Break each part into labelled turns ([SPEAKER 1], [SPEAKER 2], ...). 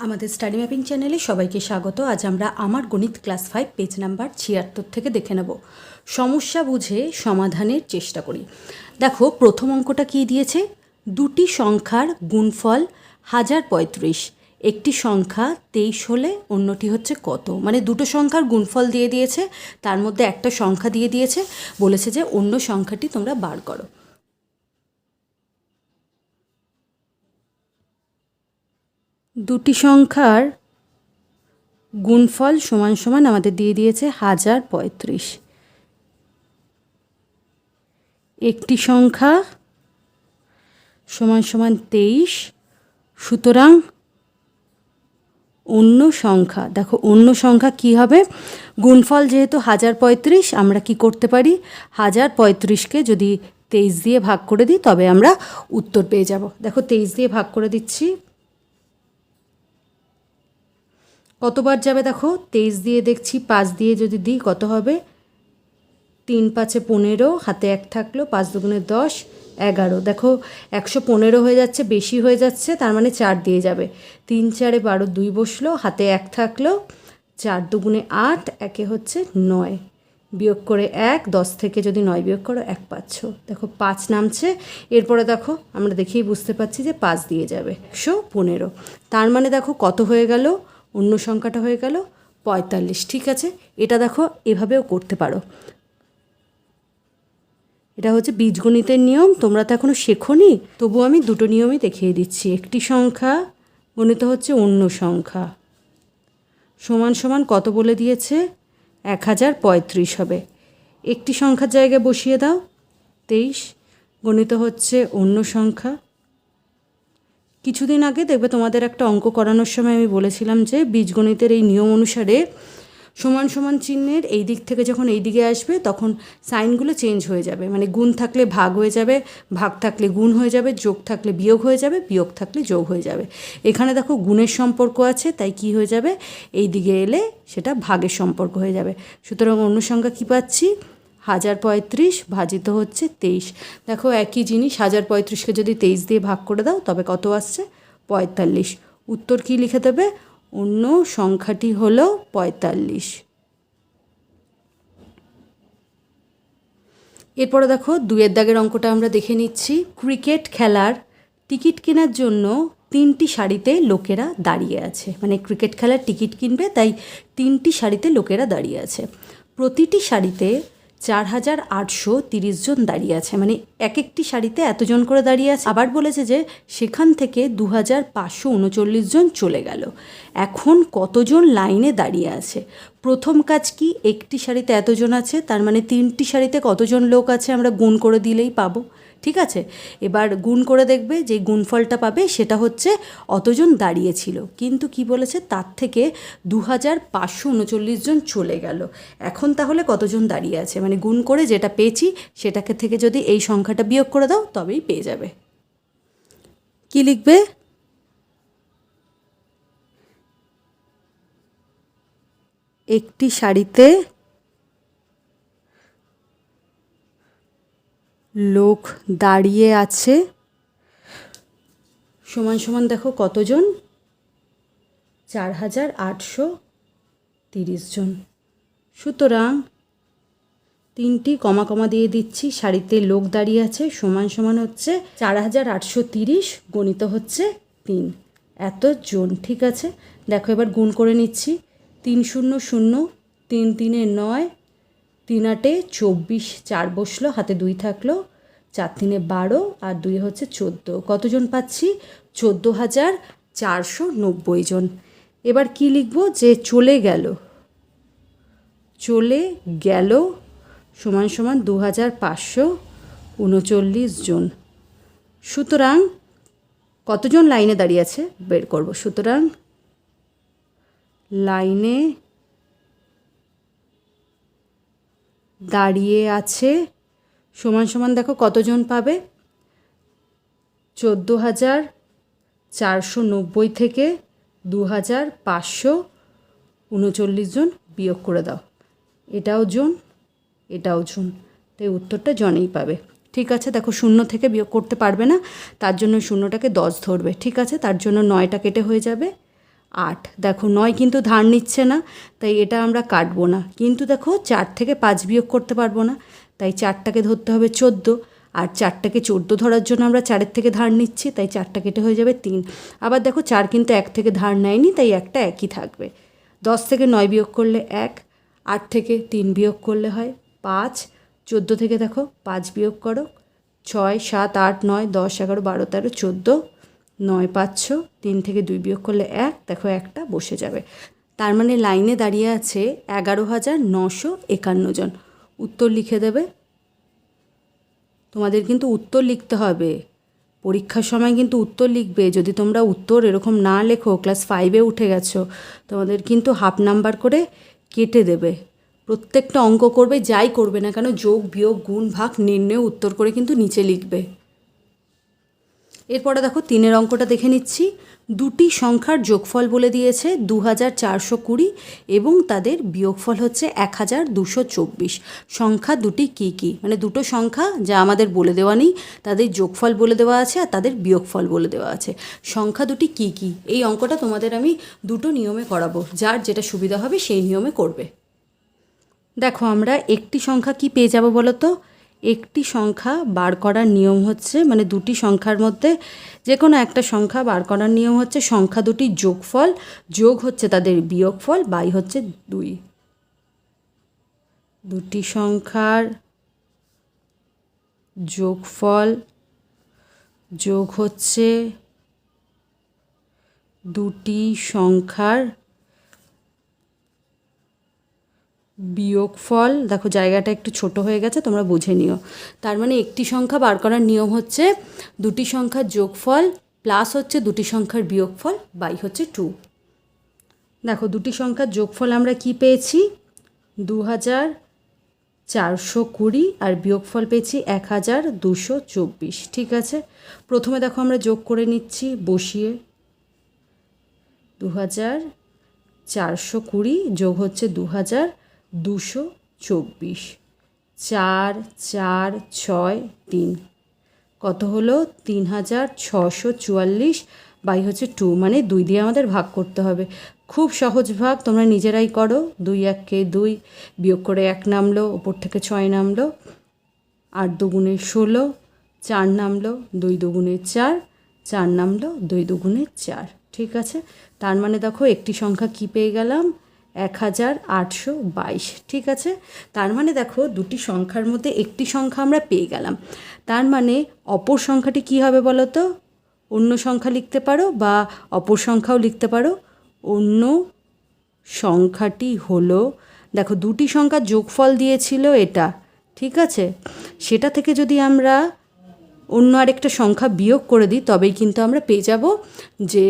[SPEAKER 1] আমাদের study mapping চ্যানেলে সবাইকে স্বাগত। আজ আমরা আমার গণিত ক্লাস ফাইভ, পেজ নাম্বার ছিয়াত্তর থেকে দেখে নেব। সমস্যা বুঝে সমাধানের চেষ্টা করি। দেখো, প্রথম অঙ্কটা কী দিয়েছে? দুটি সংখ্যার গুণফল হাজার পঁয়ত্রিশ। একটি সংখ্যা তেইশ হলে অন্যটি হচ্ছে কত? মানে দুটো সংখ্যার গুণফল দিয়ে দিয়েছে, তার মধ্যে একটা সংখ্যা দিয়ে দিয়েছে, বলেছে যে অন্য সংখ্যাটি তোমরা বার করো। দুটি সংখ্যার গুণফল সমান সমান আমাদের দিয়ে দিয়েছে হাজার পঁয়ত্রিশ। একটি সংখ্যা সমান সমান তেইশ, সুতরাং অন্য সংখ্যা, দেখো অন্য সংখ্যা কি হবে? গুণফল যেহেতু হাজার পঁয়ত্রিশ, আমরা কি করতে পারি? হাজার পঁয়ত্রিশকে যদি তেইশ দিয়ে ভাগ করে দিই, তবে আমরা উত্তর পেয়ে যাব। দেখো তেইশ দিয়ে ভাগ করে দিচ্ছি। কতবার যাবে দেখো? তেইশ দিয়ে দেখছি, পাঁচ দিয়ে যদি দিই, কত হবে? তিন পাঁচে পনেরো, হাতে এক থাকল, পাঁচ দুগুণে দশ, এগারো। দেখো, একশো পনেরো হয়ে যাচ্ছে, বেশি হয়ে যাচ্ছে, তার মানে চার দিয়ে যাবে। তিন চারে বারো দুই বসল, হাতে এক থাকল, চার দুগুণে আট, একে হচ্ছে নয়। বিয়োগ করে এক, দশ থেকে যদি নয় বিয়োগ করো, এক পাচ্ছ দেখো, পাঁচ নামছে। এরপরে দেখো, আমরা দেখেই বুঝতে পারছি যে পাঁচ দিয়ে যাবে, একশো পনেরো। তার মানে দেখো, কত হয়ে গেল? অন্য সংখ্যাটা হয়ে গেল পঁয়তাল্লিশ। ঠিক আছে? এটা দেখো, এভাবেও করতে পারো। এটা হচ্ছে বীজগণিতের নিয়ম, তোমরা তো এখনও শেখোনি। তবু আমি দুটো নিয়মই দেখিয়ে দিচ্ছি। একটি সংখ্যা গণিত হচ্ছে অন্য সংখ্যা। সমান সমান কত বলে দিয়েছে? এক হাজার পঁয়ত্রিশ হবে। একটি সংখ্যার জায়গায় বসিয়ে দাও। তেইশ। গণিত হচ্ছে অন্য সংখ্যা। কিছুদিন আগে দেখবে তোমাদের একটা অঙ্ক করানোর সময় আমি বলেছিলাম যে বীজগণিতের এই নিয়ম অনুসারে সমান সমান চিহ্নের এই দিক থেকে যখন এই দিকে আসবে, তখন সাইনগুলো চেঞ্জ হয়ে যাবে। মানে গুণ থাকলে ভাগ হয়ে যাবে, ভাগ থাকলে গুণ হয়ে যাবে, যোগ থাকলে বিয়োগ হয়ে যাবে, বিয়োগ থাকলে যোগ হয়ে যাবে। এখানে দেখো গুণের সম্পর্ক আছে, তাই কি হয়ে যাবে? এই দিকে এলে সেটা ভাগের সম্পর্ক হয়ে যাবে। সুতরাং অন্য সংখ্যা কী পাচ্ছি? হাজার পঁয়ত্রিশ ভাজিত হচ্ছে তেইশ। দেখো একই জিনিস, হাজার পঁয়ত্রিশকে যদি তেইশ দিয়ে ভাগ করে দাও, তবে কত আসছে? পঁয়তাল্লিশ। উত্তর কী লিখে দেবে? অন্য সংখ্যাটি হল পঁয়তাল্লিশ। এরপরে দেখো দুয়ের দাগের অঙ্কটা আমরা দেখে নিচ্ছি। ক্রিকেট খেলার টিকিট কেনার জন্য তিনটি শাড়িতে লোকেরা দাঁড়িয়ে আছে। মানে ক্রিকেট খেলার টিকিট কিনবে, তাই তিনটি শাড়িতে লোকেরা দাঁড়িয়ে আছে। প্রতিটি শাড়িতে চার হাজার আটশো তিরিশ জন দাঁড়িয়ে আছে। মানে এক একটি শাড়িতে এতজন করে দাঁড়িয়ে আছে। আবার বলেছে যে সেখান থেকে দু হাজার পাঁচশো উনচল্লিশ জন চলে গেল। এখন কতজন লাইনে দাঁড়িয়ে আছে? প্রথম কাজ কি? একটি শাড়িতে এতজন আছে, তার মানে তিনটি শাড়িতে কতজন লোক আছে আমরা গুণ করে দিলেই পাবো। ঠিক আছে? এবার গুণ করে দেখবে যে গুণফলটা পাবে সেটা হচ্ছে অতজন দাঁড়িয়েছিল। কিন্তু কি বলেছে? তার থেকে দু হাজার পাঁচশো উনচল্লিশ জন চলে গেল। এখন তাহলে কতজন দাঁড়িয়ে আছে? মানে গুণ করে যেটা পেয়েছি সেটাকে থেকে যদি এই সংখ্যাটা বিয়োগ করে দাও, তবেই পেয়ে যাবে। কি লিখবে? একটি শাড়িতে লোক দাঁড়িয়ে আছে। সমান সমান দেখো কতজন? চার হাজার আটশো তিরিশ জন। সুতরাং তিনটি কমা কমা দিয়ে দিচ্ছি শাড়িতে লোক দাঁড়িয়ে আছে, সমান সমান হচ্ছে চার হাজার আটশো তিরিশ গণিত হচ্ছে তিন। এত জন, ঠিক আছে? দেখো এবার গুণ করে নিচ্ছি, তিন শূন্য শূন্য, তিন তিনে নয়, তিন আটে চব্বিশ, চার বসল, হাতে দুই থাকল চার তিনে বারো আর দুই হচ্ছে চোদ্দ। কতজন পাচ্ছি? চোদ্দ হাজার চারশো নব্বই জন। এবার কি লিখব? যে চলে গেল। চলে গেল সমান সমান দু হাজার পাঁচশো উনচল্লিশ জন। সুতরাং কতজন লাইনে দাঁড়িয়ে আছে? বের করব। সুতরাং লাইনে দাঁড়িয়ে আছে সমান সমান দেখো কতজন পাবে? চোদ্দ হাজার চারশো নব্বই থেকে দু হাজার পাঁচশো উনচল্লিশ জন বিয়োগ করে দাও। এটাও জন এটাও জন। তাই উত্তরটা জনেই পাবে। ঠিক আছে, দেখো শূন্য থেকে বিয়োগ করতে পারবে না, তার জন্য শূন্যটাকে দশ ধরবে। ঠিক আছে, তার জন্য নয়টা কেটে হয়ে যাবে আট। দেখো নয় কিন্তু ধার নিচ্ছে না, তাই এটা আমরা কাটবো না। কিন্তু দেখো চার থেকে পাঁচ বিয়োগ করতে পারব না। তাই চারটাকে ধরতে হবে চোদ্দ। আর চারটাকে চোদ্দ ধরার জন্য আমরা চারের থেকে ধার নিচ্ছি, তাই চারটা কেটে হয়ে যাবে তিন। আবার দেখো চার কিন্তু এক থেকে ধার নেয়নি, তাই একটা একই থাকবে। দশ থেকে নয় বিয়োগ করলে এক, আট থেকে তিন বিয়োগ করলে হয় পাঁচ। চোদ্দ থেকে দেখো পাঁচ বিয়োগ করো, ছয়, সাত, আট, নয়, দশ, এগারো, বারো, তেরো, চোদ্দ, নয়, পাঁচ তিন থেকে দুই বিয়োগ করলে এক, দেখো একটা বসে যাবে। তার মানে লাইনে দাঁড়িয়ে আছে এগারো হাজার নশো একান্ন জন। উত্তর লিখে দেবে। তোমাদের কিন্তু উত্তর লিখতে হবে। পরীক্ষার সময় কিন্তু উত্তর লিখবে। যদি তোমরা উত্তর এরকম না লেখো ক্লাস ফাইভে উঠে গেছো, তোমাদের কিন্তু হাফ নাম্বার করে কেটে দেবে। প্রত্যেকটা অঙ্ক করবে, যাই করবে না কেন, যোগ, বিয়োগ, গুণ, ভাগ, নির্ণয়, উত্তর করে কিন্তু নিচে লিখবে। এরপরে দেখো তিনের অঙ্কটা দেখে নিচ্ছি। দুটি সংখ্যার যোগফল বলে দিয়েছে দু হাজার চারশো কুড়ি এবং তাদের বিয়োগফল হচ্ছে এক হাজার দুশো চব্বিশ। সংখ্যা দুটি কী কী? মানে দুটো সংখ্যা যা আমাদের বলে দেওয়া নেই, তাদের যোগফল বলে দেওয়া আছে আর তাদের বিয়োগফল বলে দেওয়া আছে। সংখ্যা দুটি কী কী? এই অঙ্কটা তোমাদের আমি দুটো নিয়মে করাবো। যার যেটা সুবিধা হবে সেই নিয়মে করবে। দেখো আমরা একটি সংখ্যা কি পেয়ে যাব বলো তো? একটি সংখ্যা বার করার নিয়ম হচ্ছে মানে দুটি সংখ্যার মধ্যে যে কোনো একটা সংখ্যা বার করার নিয়ম হচ্ছে সংখ্যা দুটি যোগফল, যোগ হচ্ছে তাদের বিয়োগফল, বাই হচ্ছে দুই। দুটি সংখ্যার যোগফল, যোগ হচ্ছে দুটি সংখ্যার বিয়োগফল দেখো, জায়গাটা একটু ছোট হয়ে গেছে, তোমরা বুঝে নিও। তার মানে একটি সংখ্যা বার করার নিয়ম হচ্ছে দুটি সংখ্যার যোগফল প্লাস হচ্ছে দুটি সংখ্যার বিয়োগফল বাই হচ্ছে টু। দেখো, দুটি সংখ্যার যোগফল আমরা কি পেয়েছি? দু হাজার চারশো কুড়ি আর বিয়োগফল পেয়েছি এক হাজার দুশো চব্বিশ। ঠিক আছে? প্রথমে দেখো আমরা যোগ করে নিচ্ছি, বসিয়ে। দু হাজার চারশো কুড়ি যোগ হচ্ছে দু হাজার দুশো চব্বিশ। চার চার, ছয়, তিন। কত হলো? তিন হাজার ছশো চুয়াল্লিশ বাই হচ্ছে টু। মানে দুই দিয়ে আমাদের ভাগ করতে হবে। খুব সহজ ভাগ, তোমরা নিজেরাই করো। দুই এককে দুই বিয়োগ করে এক নামলো, ওপর থেকে ছয় নামলো, আট দুগুণে ষোলো, চার নামলো, দুই দুগুণে চার চার নামলো, দুই দুগুণে চার। ঠিক আছে? তার মানে দেখো, একটি সংখ্যা কী পেয়ে গেলাম? এক হাজার আটশো বাইশ। ঠিক আছে? তার মানে দেখো, দুটি সংখ্যার মধ্যে একটি সংখ্যা আমরা পেয়ে গেলাম। তার মানে অপর সংখ্যাটি কী হবে বলো তো? অন্য সংখ্যা লিখতে পারো বা অপর সংখ্যাও লিখতে পারো। অন্য সংখ্যাটি হলো, দেখো, দুটি সংখ্যার যোগফল দিয়েছিল এটা। ঠিক আছে? সেটা থেকে যদি আমরা অন্য আরেকটা সংখ্যা বিয়োগ করে দিই, তবেই কিন্তু আমরা পেয়ে যাব যে,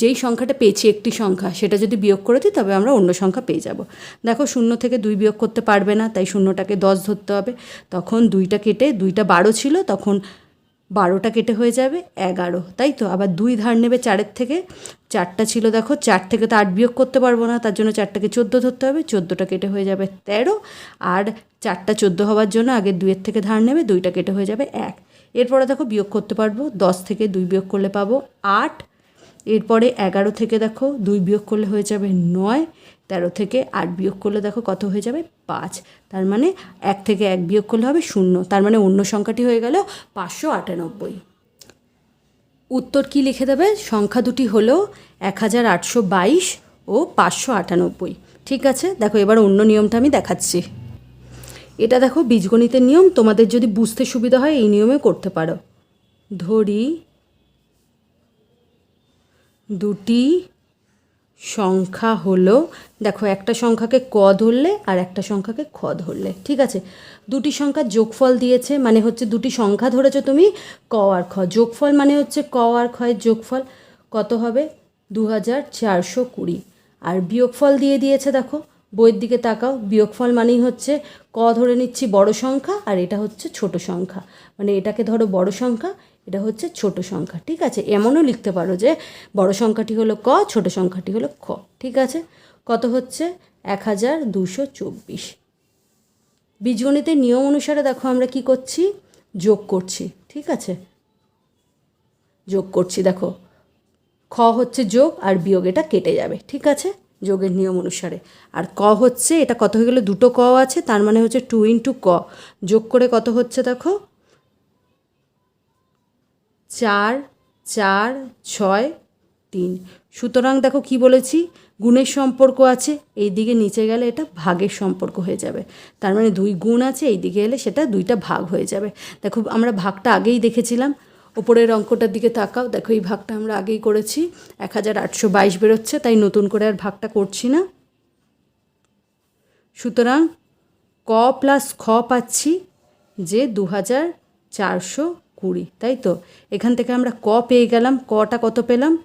[SPEAKER 1] যেই সংখ্যাটা পেয়েছি একটি সংখ্যা, সেটা যদি বিয়োগ করে দিই, তবে আমরা অন্য সংখ্যা পেয়ে যাব। দেখো, শূন্য থেকে দুই বিয়োগ করতে পারবে না, তাই শূন্যটাকে দশ ধরতে হবে। তখন দুইটা কেটে, দুইটা বারো ছিল, তখন বারোটা কেটে হয়ে যাবে এগারো, তাই তো? আবার দুই ধার নেবে চারের থেকে, চারটা ছিল দেখো, চার থেকে তো আট বিয়োগ করতে পারব না, তার জন্য চারটাকে চোদ্দ ধরতে হবে, চোদ্দোটা কেটে হয়ে যাবে তেরো, আর চারটা চোদ্দ হওয়ার জন্য আগে দুইয়ের থেকে ধার নেবে, দুইটা কেটে হয়ে যাবে এক। এরপরে দেখো বিয়োগ করতে পারব, দশ থেকে দুই বিয়োগ করলে পাবো আট। এরপরে এগারো থেকে দেখো দুই বিয়োগ করলে হয়ে যাবে নয়। তেরো থেকে আট বিয়োগ করলে দেখো কত হয়ে যাবে? পাঁচ। তার মানে এক থেকে এক বিয়োগ করলে হবে শূন্য। তার মানে অন্য সংখ্যাটি হয়ে গেল পাঁচশো আটানব্বই। উত্তর কি লিখে দেবে? সংখ্যা দুটি হলো এক হাজার আটশো বাইশ ও পাঁচশো আটানব্বই। ঠিক আছে? দেখো এবার অন্য নিয়মটা আমি দেখাচ্ছি। এটা দেখো, বীজগণিতের নিয়ম। তোমাদের যদি বুঝতে সুবিধা হয়, এই নিয়মে করতে পারো। ধরি দুটি সংখ্যা হলো, দেখো, একটা সংখ্যাকে ক ধরলে আর একটা সংখ্যাকে খ ধরলে, ঠিক আছে? দুটি সংখ্যা যোগফল দিয়েছে মানে হচ্ছে দুটি সংখ্যা ধরেছো তুমি, ক আর খ। যোগফল মানে হচ্ছে ক আর খয়ের যোগফল, কত হবে? দু হাজার চারশো কুড়ি। আর বিয়োগফল দিয়ে দিয়েছে, দেখো বইয়ের দিকে তাকাও, বিয়োগফল মানেই হচ্ছে ক ধরে নিচ্ছি বড় সংখ্যা আর এটা হচ্ছে ছোট সংখ্যা। মানে এটাকে ধরো বড় সংখ্যা, এটা হচ্ছে ছোট সংখ্যা, ঠিক আছে? এমনও লিখতে পারো যে বড় সংখ্যাটি হলো ক, ছোট সংখ্যাটি হলো খ, ঠিক আছে? কত হচ্ছে? এক হাজার দুশো চব্বিশ। বীজগণিতের নিয়ম অনুসারে দেখো আমরা কি করছি? যোগ করছি, ঠিক আছে? যোগ করছি, দেখো। খ হচ্ছে যোগ আর বিয়োগ এটা কেটে যাবে, ঠিক আছে? যোগের নিয়ম অনুসারে। আর ক হচ্ছে, এটা কত হয়ে গেলে? দুটো ক আছে, তার মানে হচ্ছে টু ইন্টু ক। যোগ করে কত হচ্ছে দেখো? চার চার, ছয়, তিন। সুতরাং দেখো কি বলেছি? গুণের সম্পর্ক আছে, এই দিকে নিচে গেলে এটা ভাগের সম্পর্ক হয়ে যাবে। তার মানে দুই গুণ আছে, এই দিকে এলে সেটা দুইটা ভাগ হয়ে যাবে। দেখো, আমরা ভাগটা আগেই দেখেছিলাম। ওপরের অঙ্কটার দিকে তাকাও। দেখো, এই ভাগটা আমরা আগেই করেছি। এক হাজার আটশো বাইশ বেরোচ্ছে, তাই নতুন করে আর ভাগটা করছি না। সুতরাং ক প্লাস খ পাচ্ছি যে দু হাজার চারশো কুড়ি, তাই তো? এখান থেকে আমরা ক পেয়ে গেলাম। কটা কত পেলাম?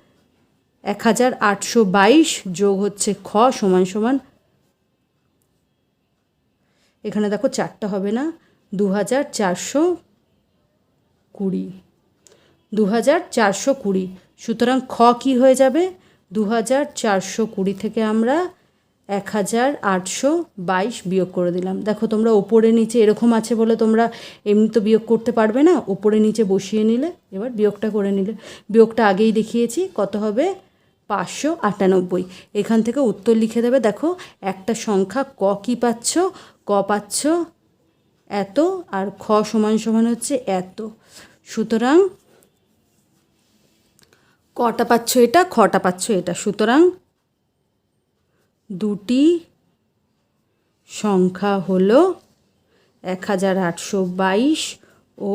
[SPEAKER 1] এক হাজার আটশো বাইশ যোগ হচ্ছে খ সমান সমান। এখানে দেখো, চারটা হবে না। দু হাজার চারশো কুড়ি। দু হাজার চারশো কুড়ি। সুতরাং খ কী হয়ে যাবে? দু হাজার চারশো কুড়ি থেকে আমরা এক হাজার আটশো বাইশ বিয়োগ করে দিলাম। দেখো, তোমরা ওপরে নিচে এরকম আছে বলে তোমরা এমনি তো বিয়োগ করতে পারবে না। ওপরে নিচে বসিয়ে নিলে, এবার বিয়োগটা করে নিলে। বিয়োগটা আগেই দেখিয়েছি, কত হবে? পাঁচশো আটানব্বই। এখান থেকে উত্তর লিখে দেবে, দেখো, একটা সংখ্যা ক কী পাচ্ছ? ক পাচ্ছ এত, আর খ সমান সমান হচ্ছে এত। সুতরাং কটা পাচ্ছ এটা? খটা পাচ্ছ এটা। সুতরাং দুটি সংখ্যা হলো এক হাজার আটশো বাইশ ও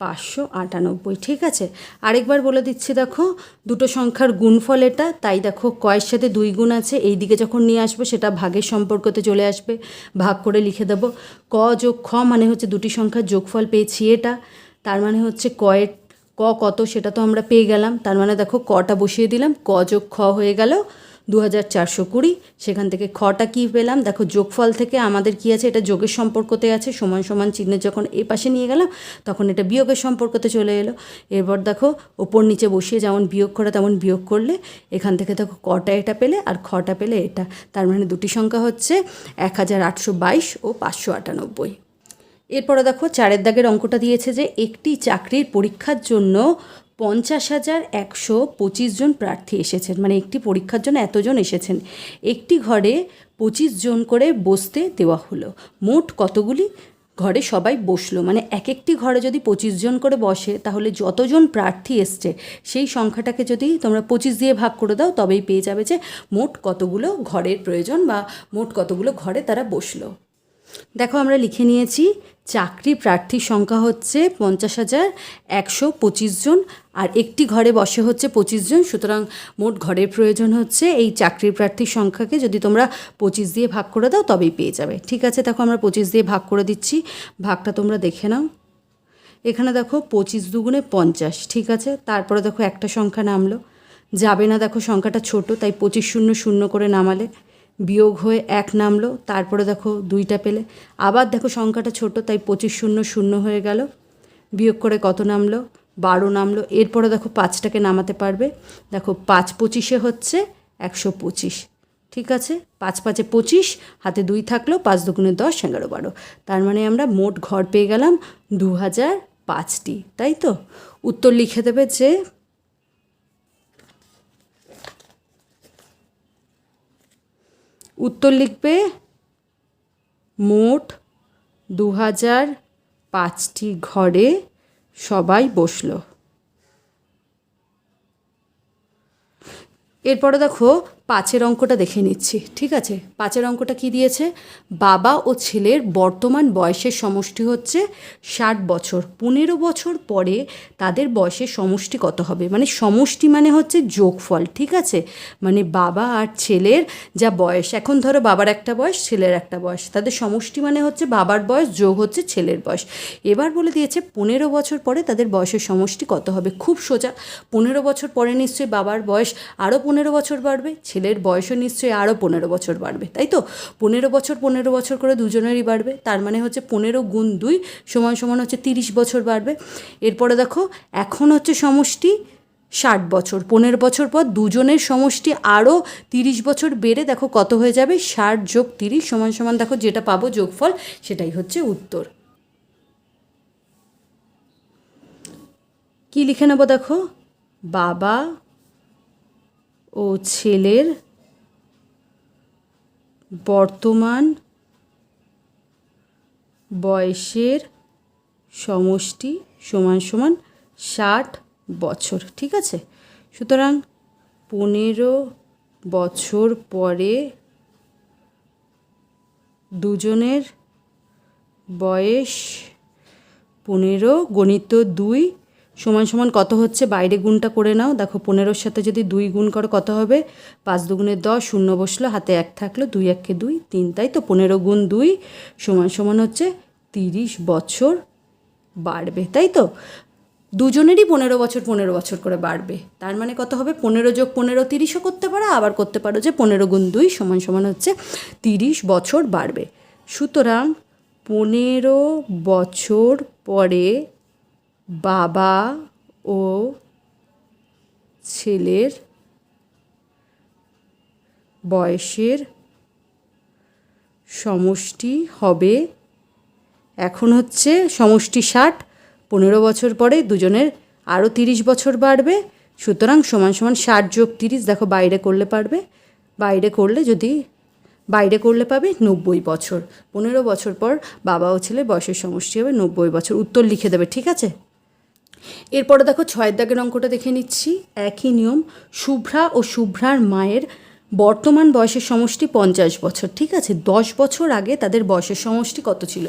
[SPEAKER 1] পাঁচশো আটানব্বই। ঠিক আছে? আরেকবার বলে দিচ্ছি, দেখো, দুটো সংখ্যার গুণফল এটা। তাই দেখো, কয়ের সাথে দুই গুণ আছে। এই দিকে যখন নিয়ে আসবে, সেটা ভাগের সম্পর্কতে চলে আসবে। ভাগ করে লিখে দেবো। ক যোগ খ মানে হচ্ছে দুটি সংখ্যার যোগফল পেয়েছি এটা। তার মানে হচ্ছে কয়ের ক কত সেটা তো আমরা পেয়ে গেলাম। তার মানে দেখো কটা বসিয়ে দিলাম, ক যোগ খ হয়ে গেল দু হাজার চারশো কুড়ি। সেখান থেকে খটা কী পেলাম? দেখো যোগফল থেকে আমাদের কি আছে? এটা যোগের সম্পর্কতে আছে, সমান সমান চিহ্নে যখন এ পাশে নিয়ে গেলাম, তখন এটা বিয়োগের সম্পর্কতে চলে এলো। এরপর দেখো ওপর নিচে বসিয়ে যেমন বিয়োগ করা তেমন বিয়োগ করলে, এখান থেকে দেখো কটা এটা পেলে আর খটা পেলে এটা। তার মানে দুটি সংখ্যা হচ্ছে এক হাজার আটশো বাইশ ও পাঁচশো আটানব্বই। এরপরে দেখো চারের দাগের অঙ্কটা দিয়েছে যে একটি চাকরির পরীক্ষার জন্য পঞ্চাশ হাজার একশো পঁচিশ জন প্রার্থী এসেছেন। মানে একটি পরীক্ষার জন্য এতজন এসেছেন। একটি ঘরে পঁচিশ জন করে বসতে দেওয়া হলো। মোট কতগুলি ঘরে সবাই বসল? মানে এক একটি ঘরে যদি পঁচিশ জন করে বসে, তাহলে যতজন প্রার্থী এসছে, সেই সংখ্যাটাকে যদি তোমরা পঁচিশ দিয়ে ভাগ করে দাও, তবেই পেয়ে যাবে যে মোট কতগুলো ঘরের প্রয়োজন বা মোট কতগুলো ঘরে তারা বসল। দেখো আমরা লিখে নিয়েছি, চাকরি প্রার্থীর সংখ্যা হচ্ছে পঞ্চাশ হাজার একশো পঁচিশ জন, আর একটি ঘরে বসে হচ্ছে পঁচিশ জন, সুতরাং মোট ঘরের প্রয়োজন হচ্ছে এই চাকরির প্রার্থীর সংখ্যাকে যদি তোমরা পঁচিশ দিয়ে ভাগ করে দাও তবেই পেয়ে যাবে। ঠিক আছে, দেখো আমরা পঁচিশ দিয়ে ভাগ করে দিচ্ছি, ভাগটা তোমরা দেখে নাও। এখানে দেখো পঁচিশ দুগুণে পঞ্চাশ, ঠিক আছে? তারপরে দেখো একটা সংখ্যা নামলো। যাবে না, দেখো সংখ্যাটা ছোট, তাই পঁচিশ শূন্য শূন্য করে নামালে। বিয়োগ হয়ে এক নামলো, তারপরে দেখো দুইটা পেলে। আবার দেখো সংখ্যাটা ছোট, তাই পঁচিশ শূন্য শূন্য হয়ে গেল। বিয়োগ করে কত নামলো? বারো নামলো। এরপরে দেখো পাঁচটাকে নামাতে পারবে। দেখো পাঁচ পঁচিশে হচ্ছে একশো পঁচিশ। ঠিক আছে? পাঁচ পাঁচে পঁচিশ, হাতে দুই থাকল, পাঁচ দুগুণে দশ, এগারো বারো। তার মানে আমরা মোট ঘর পেয়ে গেলাম দু হাজার পাঁচটি, তাই তো? উত্তর লিখে দেবে যে উত্তর লিখবে মোট দু হাজার পাঁচটি ঘরে সবাই বসল। এরপরে দেখো পাঁচের অঙ্কটা দেখে নিচ্ছি, ঠিক আছে? পাঁচের অঙ্কটা কি দিয়েছে? বাবা ও ছেলের বর্তমান বয়সের সমষ্টি হচ্ছে ষাট বছর। পনেরো বছর পরে তাদের বয়সের সমষ্টি কত হবে? মানে সমষ্টি মানে হচ্ছে যোগফল, ঠিক আছে? মানে বাবা আর ছেলের যা বয়স, এখন ধরো বাবার একটা বয়স, ছেলের একটা বয়স। তাদের সমষ্টি মানে হচ্ছে বাবার বয়স, যোগ হচ্ছে ছেলের বয়স। এবার বলে দিয়েছে পনেরো বছর পরে তাদের বয়সের সমষ্টি কত হবে? খুব সোজা। পনেরো বছর পরে নিশ্চয়ই বাবার বয়স আরও পনেরো বছর বাড়বে ছেলের বয়সও নিশ্চয়ই আরও পনেরো বছর বাড়বে, তাই তো? পনেরো বছর পনেরো বছর করে দুজনেরই বাড়বে, তার মানে হচ্ছে পনেরো গুণ দুই সমান সমান হচ্ছে তিরিশ বছর বাড়বে। এরপরে দেখো, এখন হচ্ছে সমষ্টি ষাট বছর, পনেরো বছর পর দুজনের সমষ্টি আরও তিরিশ বছর বেড়ে দেখো কত হয়ে যাবে? ষাট যোগ তিরিশ সমান সমান দেখো যেটা পাবো যোগফল সেটাই হচ্ছে উত্তর। কি লিখে নেব দেখো? বাবা ও ছেলের বর্তমান বয়সের সমষ্টি সমান সমান ষাট বছর, ঠিক আছে? সুতরাং পনেরো বছর পরে দুজনের বয়স পনেরো গণিত দুই সমান সমান কত হচ্ছে? বাইরে গুণটা করে নাও। দেখো, পনেরোর সাথে যদি দুই গুণ করো, কত হবে? পাঁচ দুগুণে দশ, শূন্য বসল, হাতে এক থাকল, দুই এককে দুই, তিন। তাই তো পনেরো গুণ দুই সমান সমান হচ্ছে তিরিশ বছর বাড়বে। তাই তো? দুজনেরই পনেরো বছর পনেরো বছর করে বাড়বে। তার মানে কত হবে? পনেরো যোগ পনেরো তিরিশও করতে পারো, আবার করতে পারো যে পনেরো গুণ দুই সমান সমান হচ্ছে তিরিশ বছর বাড়বে। সুতরাং পনেরো বছর পরে বাবা ও ছেলের বয়সের সমষ্টি হবে, এখন হচ্ছে সমষ্টি ষাট। পনেরো বছর পরে দুজনের আরও তিরিশ বছর বাড়বে, সুতরাং সমান সমান ষাট যোগ তিরিশ, দেখো বাইরে করলে পারবে। বাইরে করলে যদি, বাইরে করলে পাবে নব্বই বছর। পনেরো বছর পর বাবা ও ছেলে বয়সের সমষ্টি হবে নব্বই বছর। উত্তর লিখে দেবে, ঠিক আছে? এরপরে দেখো ছয়ের দাগের অঙ্কটা দেখে নিচ্ছি। একই নিয়ম, শুভ্রা ও শুভ্রার মায়ের বর্তমান বয়সের সমষ্টি পঞ্চাশ বছর, ঠিক আছে? দশ বছর আগে তাদের বয়সের সমষ্টি কত ছিল?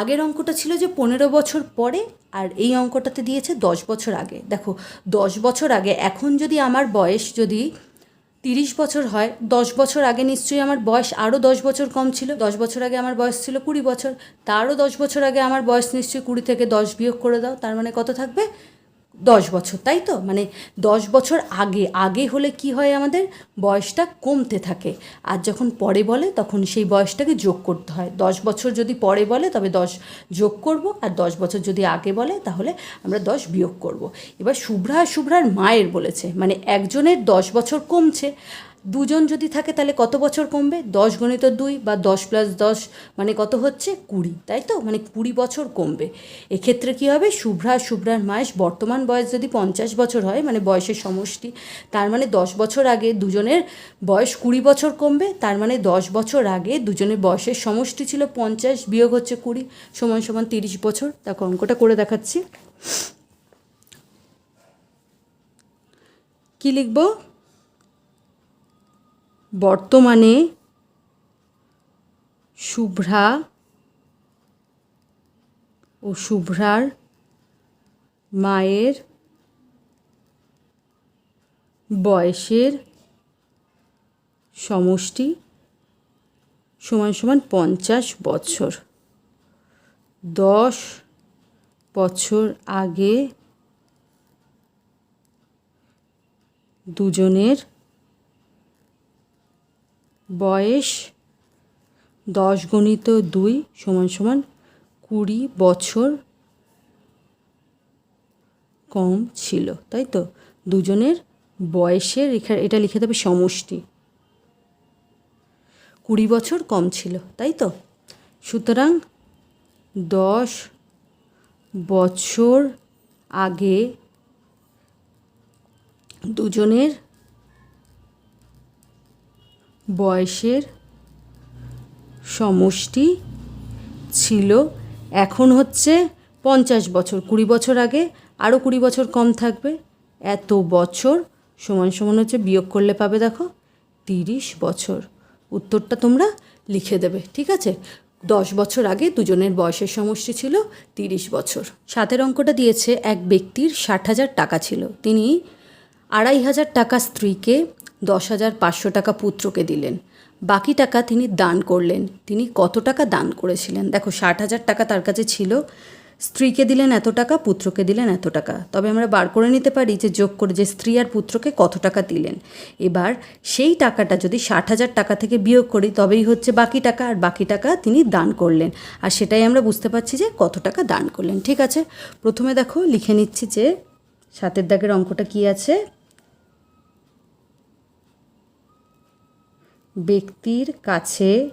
[SPEAKER 1] আগের অঙ্কটা ছিল যে পনেরো বছর পরে, আর এই অঙ্কটাতে দিয়েছে দশ বছর আগে। দেখো, দশ বছর আগে, এখন যদি আমার বয়স যদি তিরিশ বছর হয়, দশ বছর আগে নিশ্চয়ই আমার বয়স আরও দশ বছর কম ছিল, দশ বছর আগে আমার বয়স ছিল কুড়ি বছর তারও দশ বছর আগে আমার বয়স নিশ্চয়ই কুড়ি থেকে দশ বিয়োগ করে দাও, তার মানে কত থাকবে? দশ বছর, তাই তো? মানে দশ বছর আগে আগে হলে কি হয় আমাদের? বয়সটা কমতে থাকে। আর যখন পরে বলে, তখন সেই বয়সটাকে যোগ করতে হয়। দশ বছর যদি পরে বলে, তবে দশ যোগ করব। আর দশ বছর যদি আগে বলে, তাহলে আমরা দশ বিয়োগ করব। এবার শুভ্রা শুভ্রার মায়ের বলেছে মানে একজনের দশ বছর কমছে। দুজন যদি থাকে তাহলে কত বছর কমবে? দশ গণিত দুই বা দশ প্লাস দশ মানে কত হচ্ছে? কুড়ি, তাই তো? মানে কুড়ি বছর কমবে। এক্ষেত্রে কী হবে? শুভ্রা, শুভ্রার মায়ের বর্তমান বয়স যদি পঞ্চাশ বছর হয় মানে বয়সের সমষ্টি, তার মানে দশ বছর আগে দুজনের বয়স কুড়ি বছর কমবে, তার মানে দশ বছর আগে দুজনের বয়সের সমষ্টি ছিল পঞ্চাশ, বিয়োগ হচ্ছে কুড়ি, সমান সমান তিরিশ বছর। দেখো, অঙ্কটা করে দেখাচ্ছি। কী লিখব? বর্তমানে শুভ্রা ও শুভ্রার মায়ের বয়সের সমষ্টি সমান সমান পঞ্চাশ বছর। দশ বছর আগে দুজনের বয়স দশ গণিত দুই সমান সমান কুড়ি বছর কম ছিল, তাই তো? দুজনের বয়সের রেখা এটা লিখে দেবে সমষ্টি। কুড়ি বছর কম ছিল, তাই তো? সুতরাং দশ বছর আগে দুজনের বয়সের সমষ্টি ছিল এখন হচ্ছে পঞ্চাশ বছর। কুড়ি বছর আগে আরও কুড়ি বছর কম থাকবে। এত বছর সমান সমান হচ্ছে বিয়োগ করলে পাবে দেখো তিরিশ বছর। উত্তরটা তোমরা লিখে দেবে, ঠিক আছে? দশ বছর আগে দুজনের বয়সের সমষ্টি ছিল তিরিশ বছর। সাতের অঙ্কটা দিয়েছে এক ব্যক্তির ষাট হাজার টাকা ছিল। তিনি আড়াই হাজার টাকা স্ত্রীকে দশ হাজার পাঁচশো টাকা পুত্রকে দিলেন। বাকি টাকা তিনি দান করলেন। তিনি কত টাকা দান করেছিলেন? দেখো, ষাট হাজার টাকা তার কাছে ছিল। স্ত্রীকে দিলেন এত টাকা, পুত্রকে দিলেন এত টাকা। তবে আমরা বার করে নিতে পারি যে, যোগ করে যে স্ত্রী আর পুত্রকে কত টাকা দিলেন। এবার সেই টাকাটা যদি ষাট হাজার টাকা থেকে বিয়োগ করি, তবেই হচ্ছে বাকি টাকা। আর বাকি টাকা তিনি দান করলেন। আর সেটাই আমরা বুঝতে পারছি যে, কত টাকা দান করলেন। ঠিক আছে? প্রথমে দেখো, লিখে নিচ্ছি যে, সাতের দাগের অঙ্কটা কী আছে? ব্যক্তির কাছে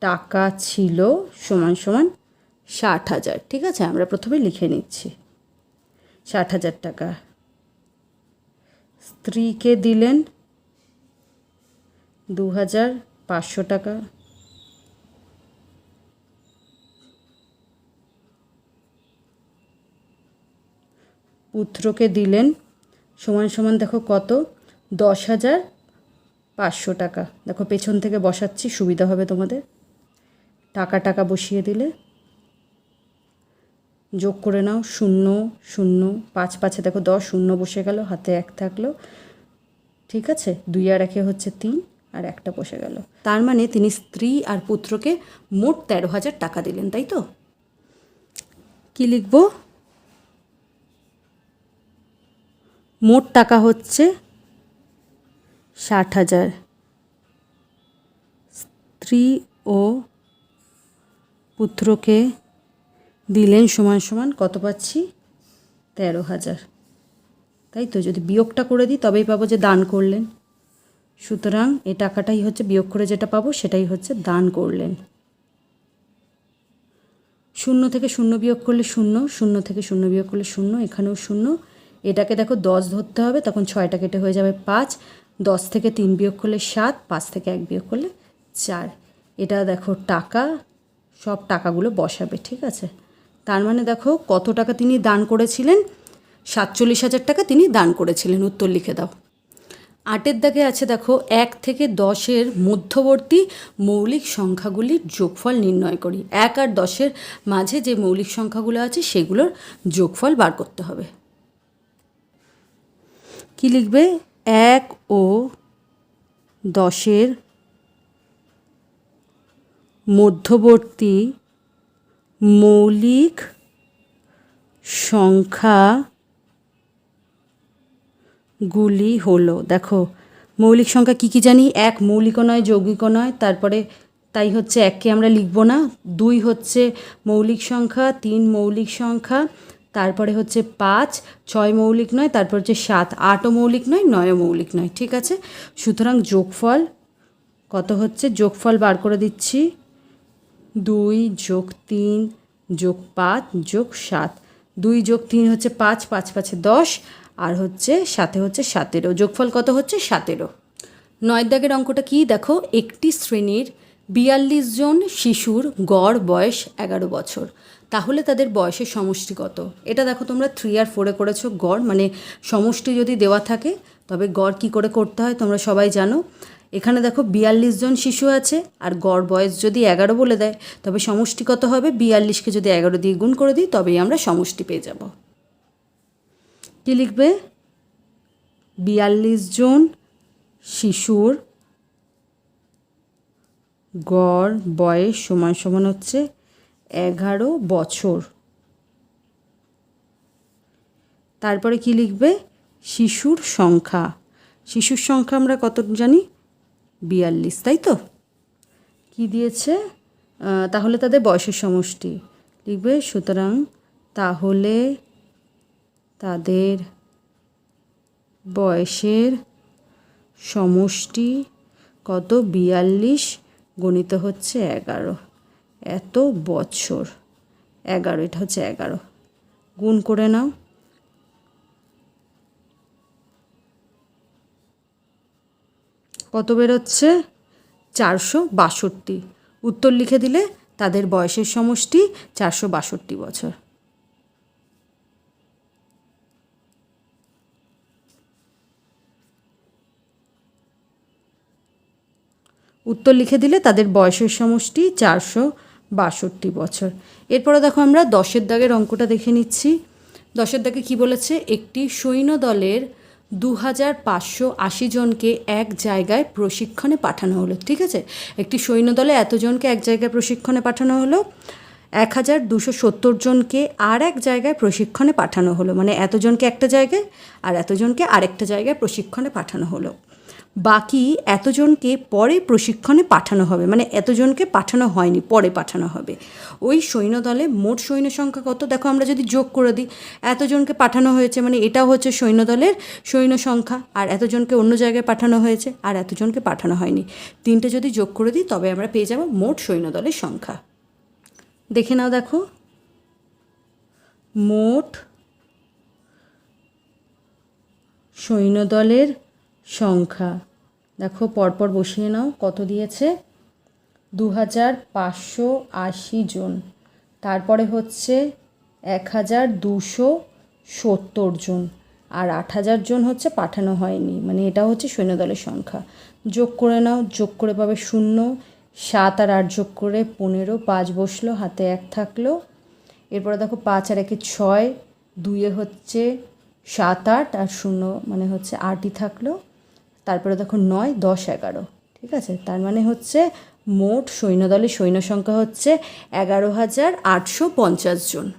[SPEAKER 1] টাকা ছিল সমান সমান ষাট হাজার। ঠিক আছে? আমরা প্রথমে লিখে নিচ্ছি। ষাট হাজার টাকা। স্ত্রীকে দিলেন দু হাজার পাঁচশো টাকা। পুত্রকে দিলেন সমান সমান দেখো কত? দশ হাজার পাঁচশো টাকা। দেখো, পেছন থেকে বসাচ্ছি, সুবিধা হবে তোমাদের। টাকা টাকা বসিয়ে দিলে। যোগ করে নাও, শূন্য শূন্য, পাঁচ, পাঁচে, দেখো দশ, শূন্য বসে গেল, হাতে এক থাকল। ঠিক আছে? দুই আর একে হচ্ছে তিন, আর একটা বসে গেল। তার মানে তিনি স্ত্রী আর পুত্রকে মোট তেরো হাজার টাকা দিলেন, তাই তো? কি লিখব? মোট টাকা হচ্ছে ষাট হাজার। স্ত্রী ও পুত্রকে দিলেন সমান সমান কত পাচ্ছি? তেরো হাজার। তাই তো, যদি বিয়োগটা করে দিই তবেই পাবো যে দান করলেন। সুতরাং এ টাকাটাই হচ্ছে বিয়োগ করে যেটা পাবো সেটাই হচ্ছে দান করলেন। শূন্য থেকে শূন্য বিয়োগ করলে শূন্য শূন্য থেকে শূন্য বিয়োগ করলে শূন্য, এখানেও শূন্য। এটাকে দেখো দশ ধরতে হবে, তখন ছয়টা কেটে হয়ে যাবে পাঁচ। দশ থেকে তিন বিয়োগ করলে সাত, পাঁচ থেকে এক বিয়োগ করলে চার। এটা দেখো টাকা, সব টাকাগুলো বসাবে, ঠিক আছে? তার মানে দেখো কত টাকা তিনি দান করেছিলেন? সাতচল্লিশ হাজার টাকা তিনি দান করেছিলেন, উত্তর লিখে দাও। আটের দাগে আছে দেখো এক থেকে দশের মধ্যবর্তী মৌলিক সংখ্যাগুলির যোগফল নির্ণয় করি। এক আর দশের মাঝে যে মৌলিক সংখ্যাগুলো আছে সেগুলোর যোগফল বার করতে হবে। কি লিখবে? এক ও দশের মধ্যবর্তী মৌলিক সংখ্যা গুলি হলো, দেখো, মৌলিক সংখ্যা কী কী জানি? এক মৌলিকও নয়, যৌগিকও নয়, তারপরে তাই হচ্ছে এককে আমরা লিখব না। দুই হচ্ছে মৌলিক সংখ্যা, তিন মৌলিক সংখ্যা তারপরে হচ্ছে পাঁচ, ছয় মৌলিক নয়, তারপর হচ্ছে সাত, আটও মৌলিক নয়, নয়ও মৌলিক নয়, ঠিক আছে? সুতরাং যোগফল কত হচ্ছে? যোগফল বার করে দিচ্ছি। দুই যোগ তিন যোগ পাঁচ যোগ সাত। দুই যোগ তিন হচ্ছে পাঁচ পাঁচ পাঁচে দশ, আর হচ্ছে সাথে হচ্ছে সতেরো। যোগফল কত হচ্ছে? সতেরো। নয় দাগের অঙ্কটা কি? দেখো, একটি শ্রেণির বিয়াল্লিশ জন শিশুর গড় বয়স এগারো বছর। তাহলে তাদের বয়সের সমষ্টি কত? এটা দেখো তোমরা থ্রি আর ফোরে করেছ গড় মানে সমষ্টি যদি দেওয়া থাকে, তবে গড় কি করে করতে হয় তোমরা সবাই জানো। এখানে দেখো বিয়াল্লিশ জন শিশু আছে, আর গড় বয়স যদি এগারো বলে দেয়, তবে সমষ্টি কত হবে? বিয়াল্লিশকে যদি এগারো দিয়ে গুণ করে দিই, তবেই আমরা সমষ্টি পেয়ে যাব। কী লিখবে? বিয়াল্লিশ জন শিশুর গড় বয়স সমান সমান হচ্ছে এগারো বছর। তারপরে কি লিখবে? শিশুর সংখ্যা। শিশুর সংখ্যা আমরা কত জানি? বিয়াল্লিশ, তাই তো? কি দিয়েছে? তাহলে তাদের বয়সের সমষ্টি। লিখবে, সুতরাং তাহলে তাদের বয়সের সমষ্টি কত? বিয়াল্লিশ গণিত হচ্ছে এগারো। এত বছর এগারো, এটা হচ্ছে এগারো। গুণ করে নাও। কত বেরোচ্ছে? চারশো বাষট্টি। উত্তর লিখে দিলে তাদের বয়সের সমষ্টি চারশো বাষট্টি বছর। উত্তর লিখে দিলে তাদের বয়সের সমষ্টি চারশো বাষট্টি বছর। এরপরে দেখো আমরা দশের দাগের অঙ্কটা দেখে নিচ্ছি। দশের দাগে কি বলেছে? একটি সৈন্য দলের দু হাজার পাঁচশো আশি জনকে এক জায়গায় প্রশিক্ষণে পাঠানো হলো, ঠিক আছে? একটি সৈন্য দলে এতজনকে এক জায়গায় প্রশিক্ষণে পাঠানো হলো এক হাজার দুশো সত্তর জনকে আর এক জায়গায় প্রশিক্ষণে পাঠানো হলো। মানে এতজনকে একটা জায়গায় আর এতজনকে আরেকটা জায়গায় প্রশিক্ষণে পাঠানো হলো। বাকি এতজনকে পরে প্রশিক্ষণে পাঠানো হবে। মানে এতজনকে পাঠানো হয়নি, পরে পাঠানো হবে। ওই সৈন্যদলে মোট সৈন্য সংখ্যা কত? দেখো আমরা যদি যোগ করে দিই, এতজনকে পাঠানো হয়েছে মানে এটাও হচ্ছে সৈন্যদলের সৈন্য সংখ্যা, আর এতজনকে অন্য জায়গায় পাঠানো হয়েছে, আর এতজনকে পাঠানো হয়নি। তিনটে যদি যোগ করে দিই, তবে আমরা পেয়ে যাব মোট সৈন্যদলের সংখ্যা। দেখে নাও দেখো। মোট সৈন্যদলের সংখ্যা। দেখো, পরপর বসিয়ে নাও। কত দিয়েছে? দু হাজার পাঁচশো আশি জন। তারপরে হচ্ছে এক হাজার দুশো সত্তর জন। আর আট হাজার জন হচ্ছে পাঠানো হয়নি। মানে এটা হচ্ছে সৈন্যদলের সংখ্যা। যোগ করে নাও। যোগ করে পাবে শূন্য। সাত আর আট যোগ করে পনেরো। পাঁচ বসল, হাতে এক থাকল। এরপরে দেখো, পাঁচ আর একে ছয়। দুইয়ে হচ্ছে সাত আট। আর শূন্য মানে হচ্ছে আটই থাকল। তারপরে দেখো নয়, দশ, এগারো। ঠিক আছে? তার মানে হচ্ছে মোট সৈন্যদলের সৈন্য সংখ্যা হচ্ছে এগারো হাজার আটশো পঞ্চাশ জন।